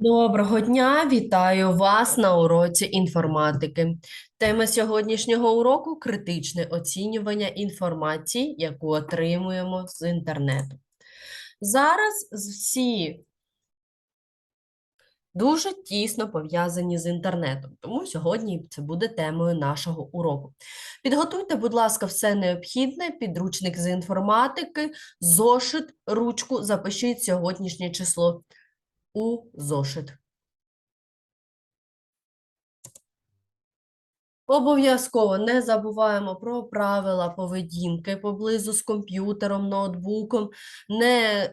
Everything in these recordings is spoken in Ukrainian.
Доброго дня, вітаю вас на уроці інформатики. Тема сьогоднішнього уроку критичне оцінювання інформації, яку отримуємо з інтернету. Зараз всі дуже тісно пов'язані з інтернетом, тому сьогодні це буде темою нашого уроку. Підготуйте, будь ласка, все необхідне, підручник з інформатики, зошит, ручку, запишіть сьогоднішнє число у зошит. Обов'язково не забуваємо про правила поведінки поблизу з комп'ютером, ноутбуком, не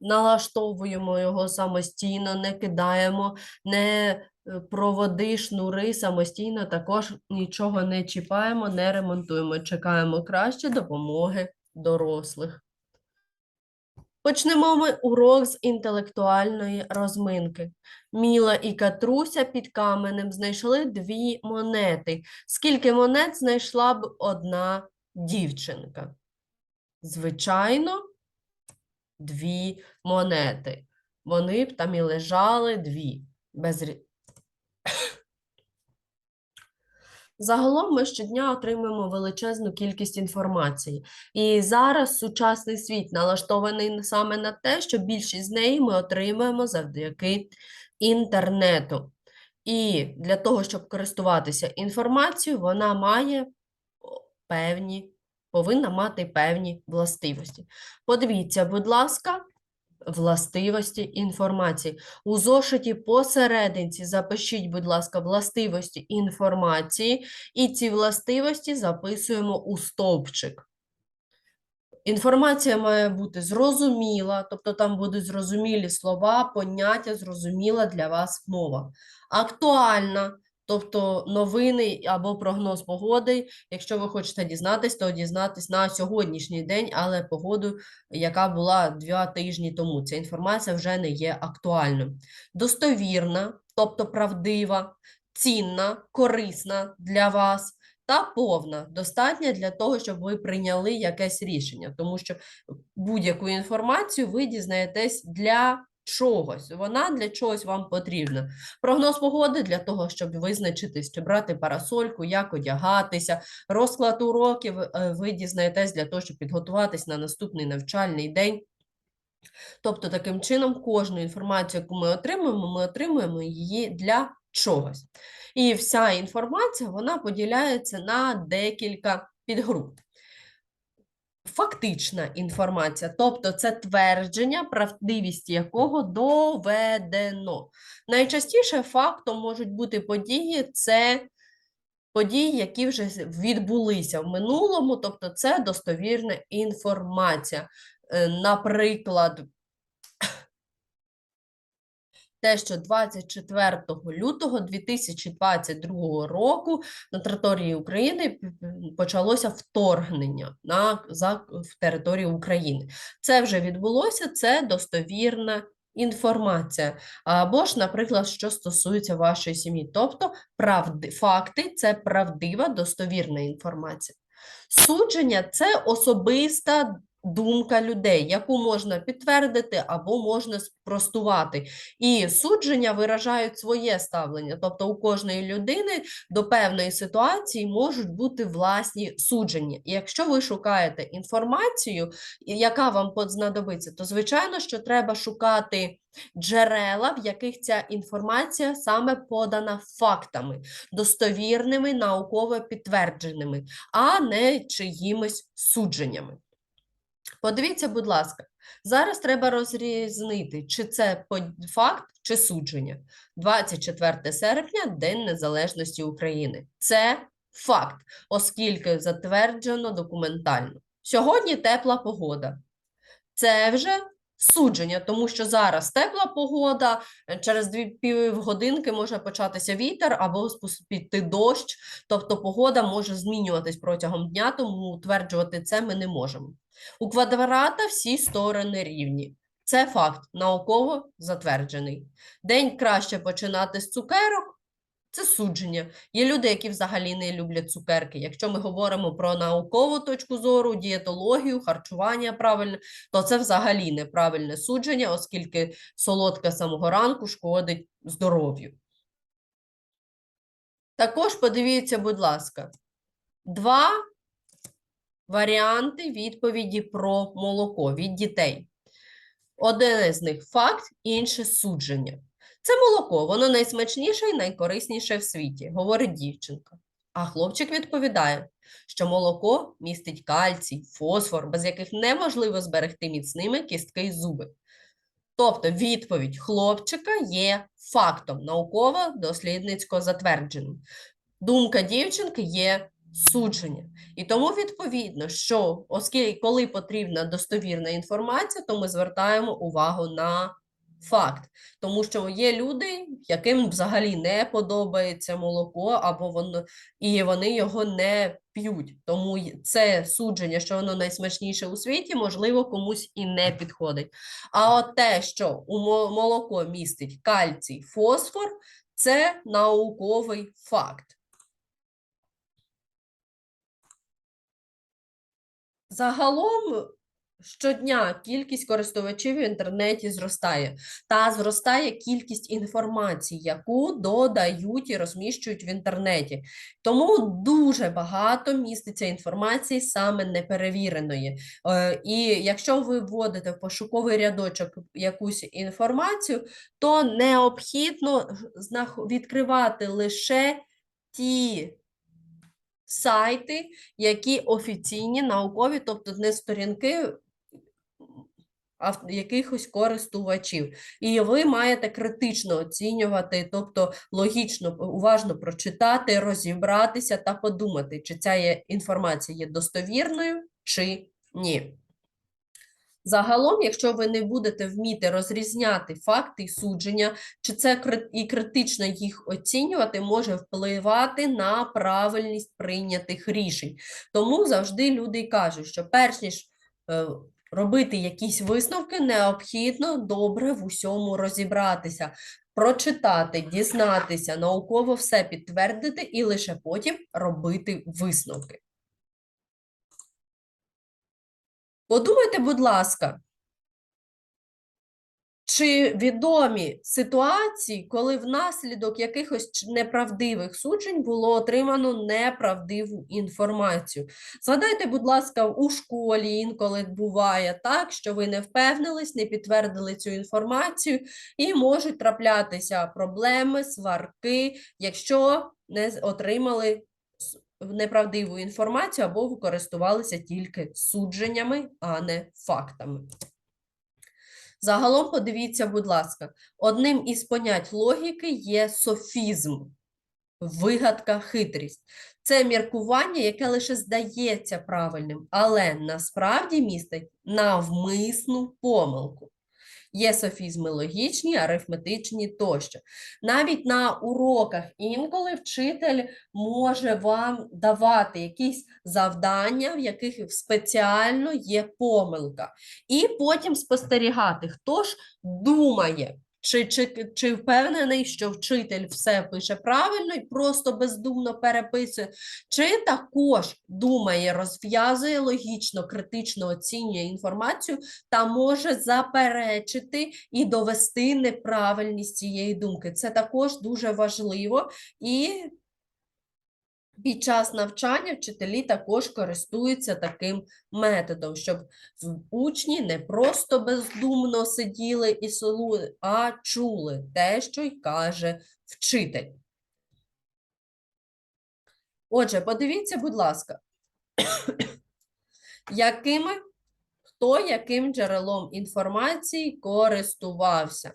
налаштовуємо його самостійно, не кидаємо, не е, проводи шнури самостійно, також нічого не чіпаємо, не ремонтуємо. Чекаємо краще допомоги дорослих. Почнемо ми урок з інтелектуальної розминки. Міла і Катруся під каменем знайшли дві монети. Скільки монет знайшла б одна дівчинка? Звичайно, дві монети. Вони б там і лежали дві. Без... Загалом ми щодня отримуємо величезну кількість інформації. І зараз сучасний світ налаштований саме на те, що більшість з неї ми отримуємо завдяки інтернету. І для того, щоб користуватися інформацією, вона має певні, повинна мати певні властивості. Подивіться, будь ласка, властивості інформації. У зошиті посерединці запишіть, будь ласка, властивості інформації, і ці властивості записуємо у стовпчик. Інформація має бути зрозуміла, тобто там будуть зрозумілі слова, поняття, зрозуміла для вас мова. Актуальна, тобто новини або прогноз погоди. Якщо ви хочете дізнатись, то дізнатись на сьогоднішній день, але погоду, яка була два тижні тому. Ця інформація вже не є актуальною. Достовірна, тобто правдива, цінна, корисна для вас та повна, достатня для того, щоб ви прийняли якесь рішення, тому що будь-яку інформацію ви дізнаєтесь для чогось. Вона для чогось вам потрібна. Прогноз погоди для того, щоб визначитись, чи брати парасольку, як одягатися. Розклад уроків е, ви дізнаєтесь для того, щоб підготуватись на наступний навчальний день. Тобто, таким чином, кожну інформацію, яку ми отримуємо, ми отримуємо її для чогось. І вся інформація вона поділяється на декілька підгруп. Фактична інформація, тобто це твердження, правдивість якого доведено. Найчастіше фактом можуть бути події, це події, які вже відбулися в минулому, тобто це достовірна інформація. Е, Наприклад, те, що 24 лютого 2022 року на території України почалося вторгнення на за в територію України. Це вже відбулося, це достовірна інформація. Або ж, наприклад, що стосується вашої сім'ї, тобто правди, факти це правдива, достовірна інформація. Судження це особиста думка людей, яку можна підтвердити або можна спростувати. І судження виражають своє ставлення. Тобто у кожної людини до певної ситуації можуть бути власні судження. І якщо ви шукаєте інформацію, яка вам знадобиться, то звичайно, що треба шукати джерела, в яких ця інформація саме подана фактами, достовірними, науково підтвердженими, а не чиїмось судженнями. Подивіться, будь ласка, зараз треба розрізнити, чи це факт, чи судження. 24 серпня День Незалежності України. Це факт, оскільки затверджено документально. Сьогодні тепла погода. Це вже судження, тому що зараз тепла погода, через дві півгодинки може початися вітер або піти дощ, тобто погода може змінюватись протягом дня, тому утверджувати це ми не можемо. У квадрата всі сторони рівні. Це факт, науково затверджений. День краще починати з цукерок. Це судження. Є люди, які взагалі не люблять цукерки. Якщо ми говоримо про наукову точку зору, дієтологію, харчування правильне, то це взагалі неправильне судження, оскільки солодка самого ранку шкодить здоров'ю. Також подивіться, будь ласка, два варіанти відповіді про молоко від дітей. Один із них факт, інше судження. Це молоко, воно найсмачніше і найкорисніше в світі, говорить дівчинка. А хлопчик відповідає, що молоко містить кальцій, фосфор, без яких неможливо зберегти міцними кістки й зуби. Тобто відповідь хлопчика є фактом, науково-дослідницько затвердженим. Думка дівчинки є судження. І тому відповідно, що оскільки коли потрібна достовірна інформація, то ми звертаємо увагу на факт. Тому що є люди, яким взагалі не подобається молоко, або воно і вони його не п'ють. Тому це судження, що воно найсмачніше у світі, можливо, комусь і не підходить. А от те, що у молоко містить кальцій, фосфор, це науковий факт. Загалом щодня кількість користувачів в інтернеті зростає, та зростає кількість інформації, яку додають і розміщують в інтернеті. Тому дуже багато міститься інформації саме неперевіреної. Е, І якщо ви вводите в пошуковий рядочок якусь інформацію, то необхідно відкривати лише ті сайти, які офіційні, наукові, тобто не сторінки якихось користувачів. І ви маєте критично оцінювати, тобто логічно, уважно прочитати, розібратися та подумати, чи ця інформація є достовірною чи ні. Загалом, якщо ви не будете вміти розрізняти факти і судження, чи це і критично їх оцінювати, може впливати на правильність прийнятих рішень. Тому завжди люди кажуть, що перш ніж е, робити якісь висновки, необхідно добре в усьому розібратися, прочитати, дізнатися, науково все підтвердити і лише потім робити висновки. Подумайте, будь ласка, чи відомі ситуації, коли внаслідок якихось неправдивих суджень було отримано неправдиву інформацію? Згадайте, будь ласка, у школі інколи буває так, що ви не впевнились, не підтвердили цю інформацію, і можуть траплятися проблеми, сварки, якщо не отримали неправдиву інформацію або користувалися тільки судженнями, а не фактами. Загалом подивіться, будь ласка, одним із понять логіки є софізм, вигадка, хитрість. Це міркування, яке лише здається правильним, але насправді містить навмисну помилку. Є софізми логічні, арифметичні тощо. Навіть на уроках інколи вчитель може вам давати якісь завдання, в яких спеціально є помилка і потім спостерігати, хто ж думає, чи, чи, чи впевнений, що вчитель все пише правильно і просто бездумно переписує, чи також думає, розв'язує логічно, критично оцінює інформацію та може заперечити і довести неправильність цієї думки. Це також дуже важливо і під час навчання вчителі також користуються таким методом, щоб учні не просто бездумно сиділи і слухали, а чули те, що й каже вчитель. Отже, подивіться, будь ласка, якими, хто яким джерелом інформації користувався.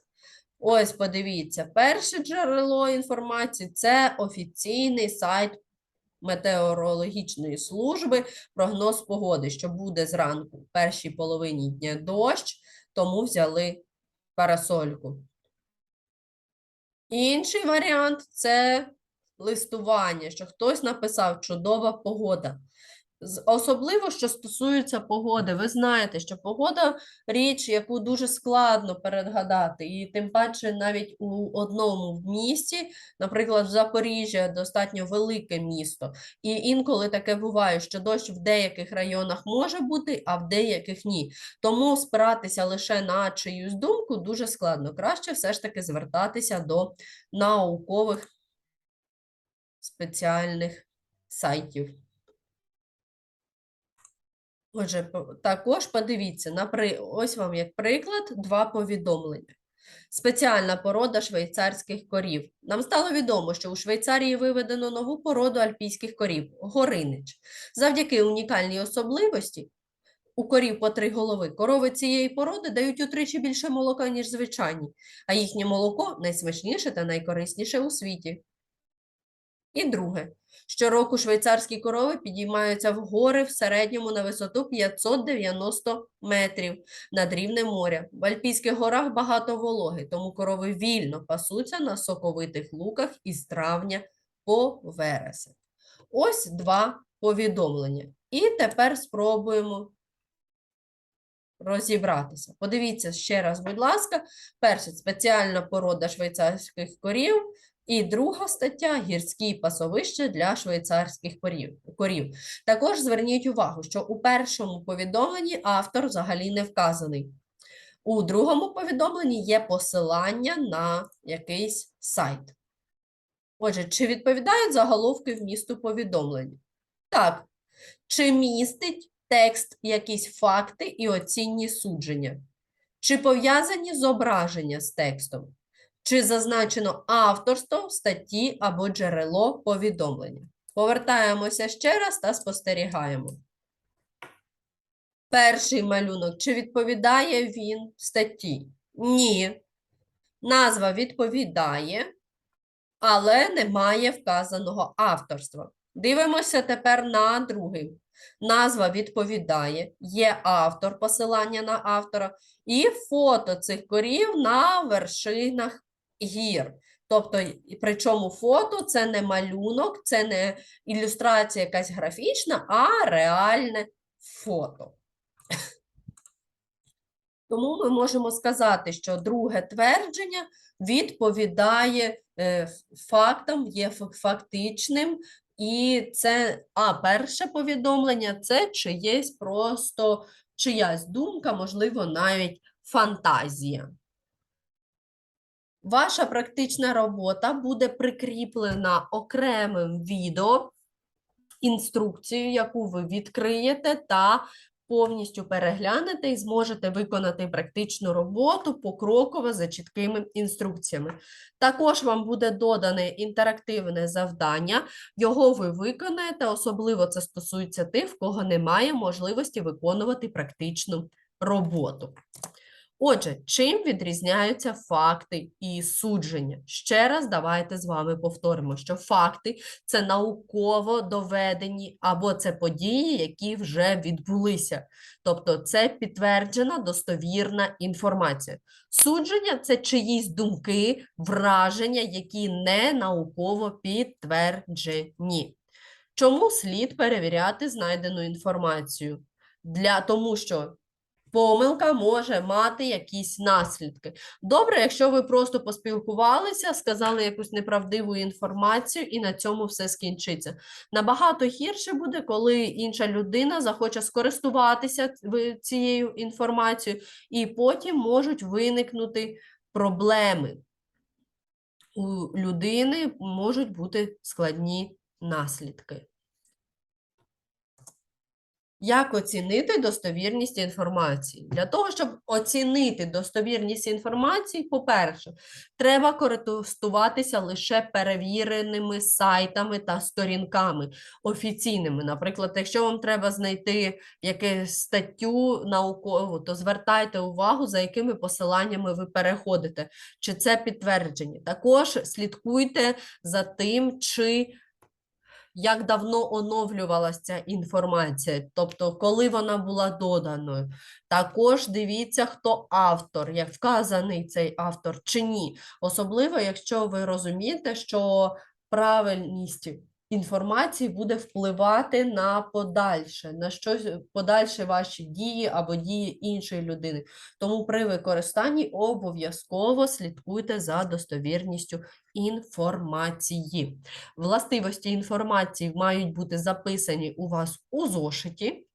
Ось, подивіться, перше джерело інформації це офіційний сайт метеорологічної служби прогноз погоди, що буде зранку в першій половині дня дощ, тому взяли парасольку. Інший варіант це листування, що хтось написав чудова погода. Особливо, що стосується погоди. Ви знаєте, що погода річ, яку дуже складно передгадати, і тим паче навіть у одному місті, наприклад, в Запоріжжя достатньо велике місто, і інколи таке буває, що дощ в деяких районах може бути, а в деяких ні. Тому спиратися лише на чиюсь думку дуже складно. Краще все ж таки звертатися до наукових спеціальних сайтів. Отже, також подивіться, ось вам як приклад два повідомлення. Спеціальна порода швейцарських корів. Нам стало відомо, що у Швейцарії виведено нову породу альпійських корів горинич. Завдяки унікальній особливості у корів по три голови корови цієї породи дають утричі більше молока, ніж звичайні, а їхнє молоко найсмачніше та найкорисніше у світі. І друге. Щороку швейцарські корови підіймаються в гори в середньому на висоту 590 метрів над рівнем моря. В Альпійських горах багато вологи, тому корови вільно пасуться на соковитих луках із травня по вересень. Ось два повідомлення. І тепер спробуємо розібратися. Подивіться ще раз, будь ласка. Перше спеціальна порода швейцарських корів. І друга стаття гірські пасовища для швейцарських корів. Також зверніть увагу, що у першому повідомленні автор взагалі не вказаний. У другому повідомленні є посилання на якийсь сайт. Отже, чи відповідають заголовки вмісту повідомлення? Так. Чи містить текст якісь факти і оцінні судження? Чи пов'язані зображення з текстом? Чи зазначено авторство в статті або джерело повідомлення? Повертаємося ще раз та спостерігаємо. Перший малюнок. Чи відповідає він статті? Ні. Назва відповідає, але немає вказаного авторства. Дивимося тепер на другий. Назва відповідає, є автор, посилання на автора, і фото цих корів на вершинах гір. Тобто, причому фото це не малюнок, це не ілюстрація якась графічна, а реальне фото. Тому ми можемо сказати, що друге твердження відповідає е, фактам, є фактичним, і це, а перше повідомлення це чиєсь просто чиясь думка, можливо, навіть фантазія. Ваша практична робота буде прикріплена окремим відео, інструкцією, яку ви відкриєте та повністю переглянете і зможете виконати практичну роботу покроково за чіткими інструкціями. Також вам буде додане інтерактивне завдання, його ви виконаєте, особливо це стосується тих, в кого немає можливості виконувати практичну роботу. Отже, чим відрізняються факти і судження? Ще раз давайте з вами повторимо, що факти це науково доведені або це події, які вже відбулися. Тобто це підтверджена достовірна інформація. Судження це чиїсь думки, враження, які не науково підтверджені. Чому слід перевіряти знайдену інформацію? Для тому, що помилка може мати якісь наслідки. Добре, якщо ви просто поспілкувалися, сказали якусь неправдиву інформацію, і на цьому все скінчиться. Набагато гірше буде, коли інша людина захоче скористуватися цією інформацією, і потім можуть виникнути проблеми. У людини можуть бути складні наслідки. Як оцінити достовірність інформації? Для того, щоб оцінити достовірність інформації, по-перше, треба користуватися лише перевіреними сайтами та сторінками офіційними. Наприклад, якщо вам треба знайти якусь статтю наукову, то звертайте увагу, за якими посиланнями ви переходите, чи це підтверджені. Також слідкуйте за тим, чи як давно оновлювалася ця інформація, тобто коли вона була доданою. Також дивіться, хто автор, як вказаний цей автор чи ні. Особливо, якщо ви розумієте, що правильність інформації буде впливати на подальше, на щось подальші ваші дії або дії іншої людини. Тому при використанні обов'язково слідкуйте за достовірністю інформації. Властивості інформації мають бути записані у вас у зошиті.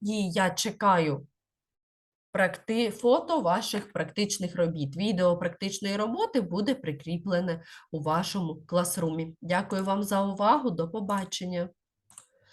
І я чекаю практи... фото ваших практичних робіт. Відео практичної роботи буде прикріплене у вашому класрумі. Дякую вам за увагу. До побачення.